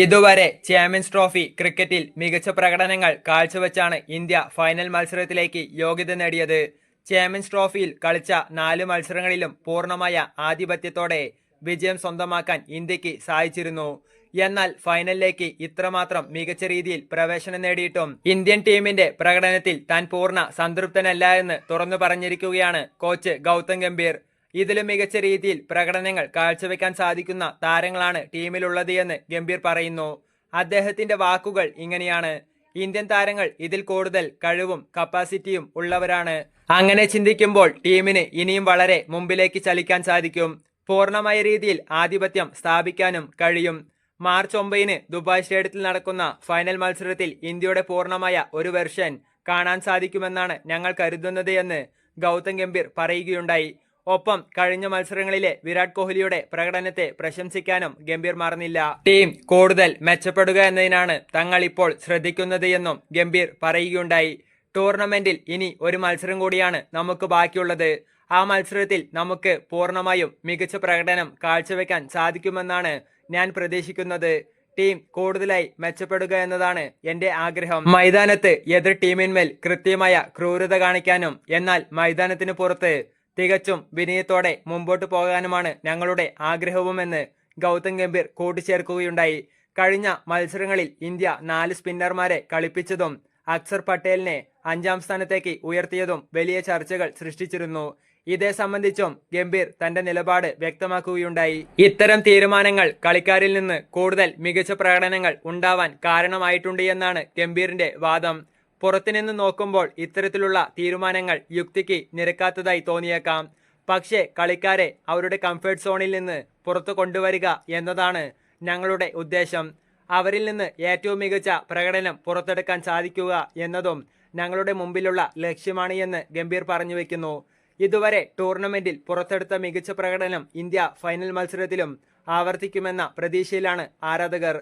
ഇതുവരെ champions trophy ക്രിക്കറ്റിൽ മികച്ച പ്രകടനങ്ങൾ കാഴ്ചവെച്ചാണ് ഇന്ത്യ ഫൈനൽ മത്സരത്തിലേക്ക് യോഗ്യത നേടിയത്. ചാമ്പ്യൻസ് ട്രോഫിയിൽ കളിച്ച നാല് മത്സരങ്ങളിലും പൂർണമായ ആധിപത്യത്തോടെ വിജയം സ്വന്തമാക്കാൻ ഇന്ത്യയ്ക്ക് സാധിച്ചിരുന്നു. എന്നാൽ ഫൈനലിലേക്ക് ഇത്രമാത്രം മികച്ച രീതിയിൽ പ്രവേശനം നേടിയിട്ടും ഇന്ത്യൻ ടീമിന്റെ പ്രകടനത്തിൽ താൻ പൂർണ സംതൃപ്തനല്ല എന്ന് തുറന്നു പറഞ്ഞിരിക്കുകയാണ് കോച്ച് ഗൗതം ഗംഭീർ. ഇതിലും മികച്ച രീതിയിൽ പ്രകടനങ്ങൾ കാഴ്ചവെക്കാൻ സാധിക്കുന്ന താരങ്ങളാണ് ടീമിലുള്ളത് എന്ന് ഗംഭീർ പറയുന്നു. അദ്ദേഹത്തിന്റെ വാക്കുകൾ ഇങ്ങനെയാണ്. ഇന്ത്യൻ താരങ്ങൾ ഇതിൽ കൂടുതൽ കഴിവും കപ്പാസിറ്റിയും ഉള്ളവരാണ്. അങ്ങനെ ചിന്തിക്കുമ്പോൾ ടീമിന് ഇനിയും വളരെ മുമ്പിലേക്ക് ചലിക്കാൻ സാധിക്കും. പൂർണമായ രീതിയിൽ ആധിപത്യം സ്ഥാപിക്കാനും കഴിയും. മാർച്ച് ഒമ്പതിന് ദുബായ് സ്റ്റേഡിയത്തിൽ നടക്കുന്ന ഫൈനൽ മത്സരത്തിൽ ഇന്ത്യയുടെ പൂർണമായ ഒരു വെർഷൻ കാണാൻ സാധിക്കുമെന്നാണ് ഞങ്ങൾ കരുതുന്നത് എന്ന് ഗൗതം ഗംഭീർ പറയുകയുണ്ടായി. ഒപ്പം കഴിഞ്ഞ മത്സരങ്ങളിലെ വിരാട് കോഹ്ലിയുടെ പ്രകടനത്തെ പ്രശംസിക്കാനും ഗംഭീർ മാറുന്നില്ല. ടീം കൂടുതൽ മെച്ചപ്പെടുക എന്നതിനാണ് തങ്ങൾ ഇപ്പോൾ ശ്രദ്ധിക്കുന്നത് എന്നും ഗംഭീർ പറയുകയുണ്ടായി. ടൂർണമെന്റിൽ ഇനി ഒരു മത്സരം കൂടിയാണ് നമുക്ക് ബാക്കിയുള്ളത്. ആ മത്സരത്തിൽ നമുക്ക് പൂർണമായും മികച്ച പ്രകടനം കാഴ്ചവെക്കാൻ സാധിക്കുമെന്നാണ് ഞാൻ പ്രതീക്ഷിക്കുന്നത്. ടീം കൂടുതലായി മെച്ചപ്പെടുക എന്നതാണ് എന്റെ ആഗ്രഹം. മൈതാനത്ത് എതിർ ടീമിന്മേൽ കൃത്യമായ ക്രൂരത കാണിക്കാനും എന്നാൽ മൈതാനത്തിന് പുറത്ത് തികച്ചും വിനയത്തോടെ മുമ്പോട്ട് പോകാനുമാണ് ഞങ്ങളുടെ ആഗ്രഹവുമെന്ന് ഗൗതം ഗംഭീർ കൂട്ടിച്ചേർക്കുകയുണ്ടായി. കഴിഞ്ഞ മത്സരങ്ങളിൽ ഇന്ത്യ നാല് സ്പിന്നർമാരെ കളിപ്പിച്ചതും അക്സർ പട്ടേലിനെ അഞ്ചാം സ്ഥാനത്തേക്ക് ഉയർത്തിയതും വലിയ ചർച്ചകൾ സൃഷ്ടിച്ചിരുന്നു. ഇതേ സംബന്ധിച്ചും ഗംഭീർ തന്റെ നിലപാട് വ്യക്തമാക്കുകയുണ്ടായി. ഇത്തരം തീരുമാനങ്ങൾ കളിക്കാരിൽ നിന്ന് കൂടുതൽ മികച്ച പ്രകടനങ്ങൾ ഉണ്ടാവാൻ കാരണമായിട്ടുണ്ട് എന്നാണ് ഗംഭീറിന്റെ വാദം. പുറത്തുനിന്ന് നോക്കുമ്പോൾ ഇത്തരത്തിലുള്ള തീരുമാനങ്ങൾ യുക്തിക്ക് നിരക്കാത്തതായി തോന്നിയേക്കാം. പക്ഷേ കളിക്കാരെ അവരുടെ കംഫേർട്ട് സോണിൽ നിന്ന് പുറത്തു കൊണ്ടുവരിക എന്നതാണ് ഞങ്ങളുടെ ഉദ്ദേശം. അവരിൽ നിന്ന് ഏറ്റവും മികച്ച പ്രകടനം പുറത്തെടുക്കാൻ സാധിക്കുക എന്നതും ഞങ്ങളുടെ മുമ്പിലുള്ള ലക്ഷ്യമാണ് എന്ന് ഗംഭീർ പറഞ്ഞു വെക്കുന്നു. ഇതുവരെ ടൂർണമെന്റിൽ പുറത്തെടുത്ത മികച്ച പ്രകടനം ഇന്ത്യ ഫൈനൽ മത്സരത്തിലും ആവർത്തിക്കുമെന്ന പ്രതീക്ഷയിലാണ് ആരാധകർ.